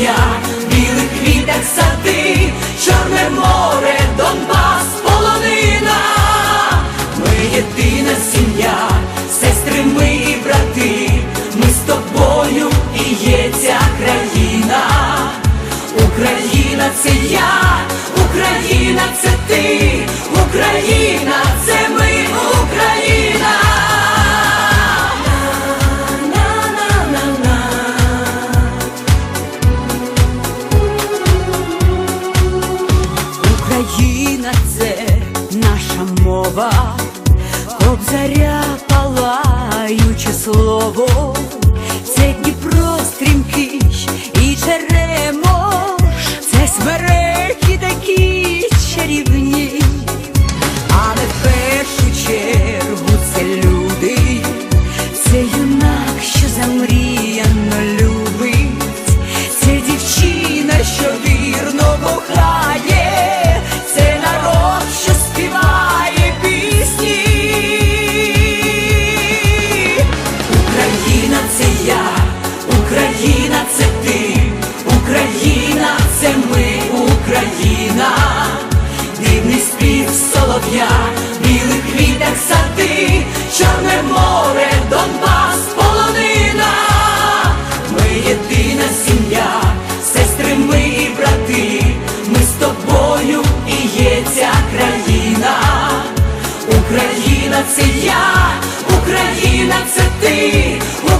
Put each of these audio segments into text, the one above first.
я білих квітах сади, чорне море.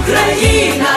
Україна.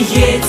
є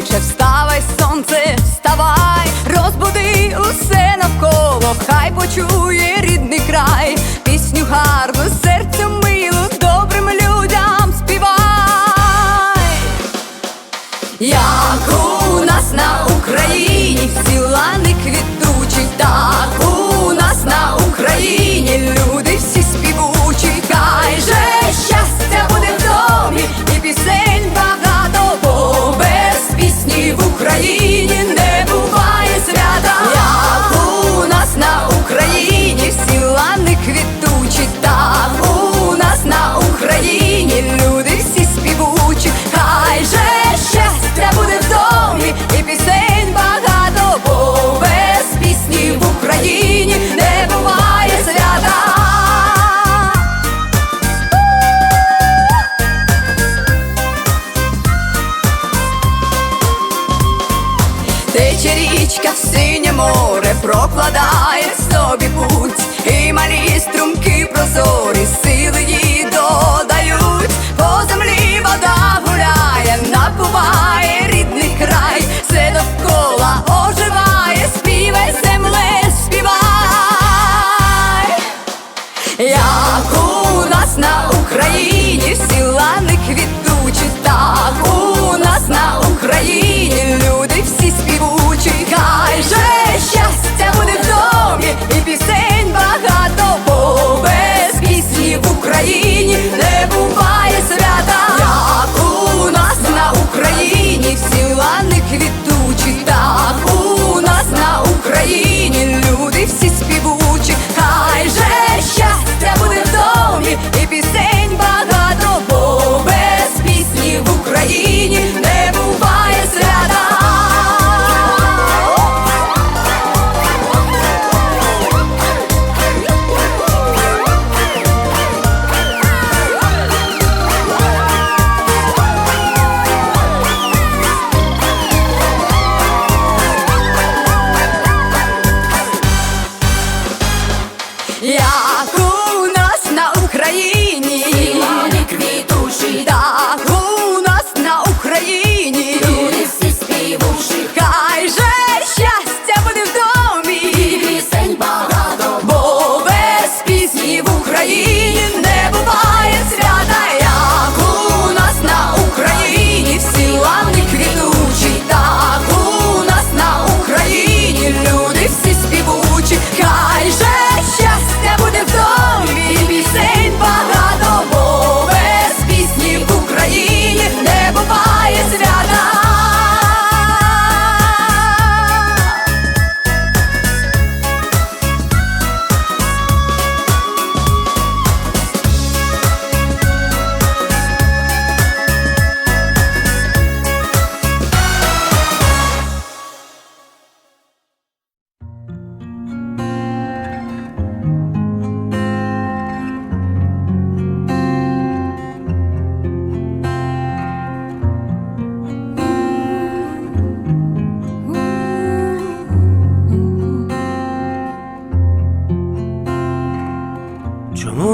die Chefs Yeah.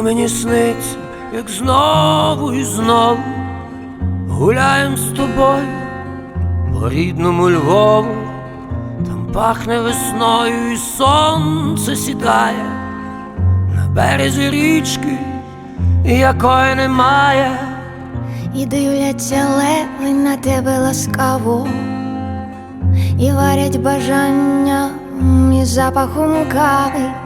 Мені сниться, як знову і знову гуляєм з тобою по рідному Львову, там пахне весною і сонце сідає на березі річки, якої немає. І дивляться леви на тебе ласкаво, і варять бажання із запахом кави,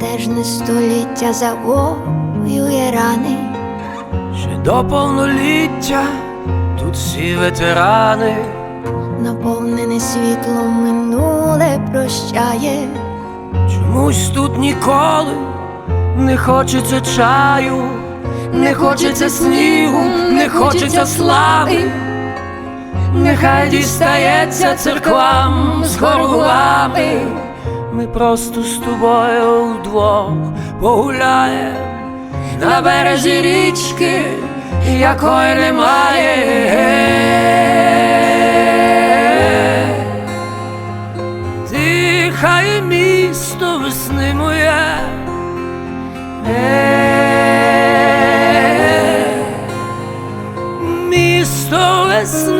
бентежне століття завоює рани, Ще до повноліття тут всі ветерани, наповнене світлом минуле прощає, чомусь тут ніколи не хочеться чаю, не хочеться снігу, не хочеться слави. Нехай дістається церквам з хорувами. Ми просто з тобою вдвох погуляєм на березі річки, якої немає. Дихає місто весни моє. Місто весни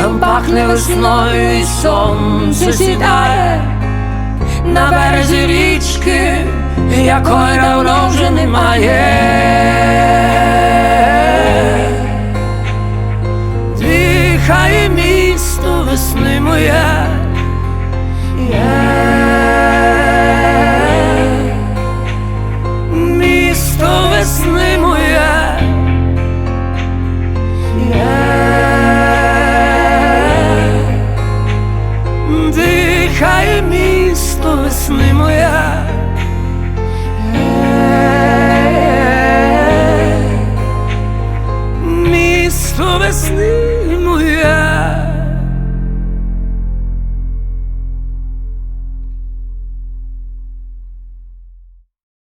Там пахне весною і сонце сідає на березі річки, якої давно вже немає. Дихає місто весни моє.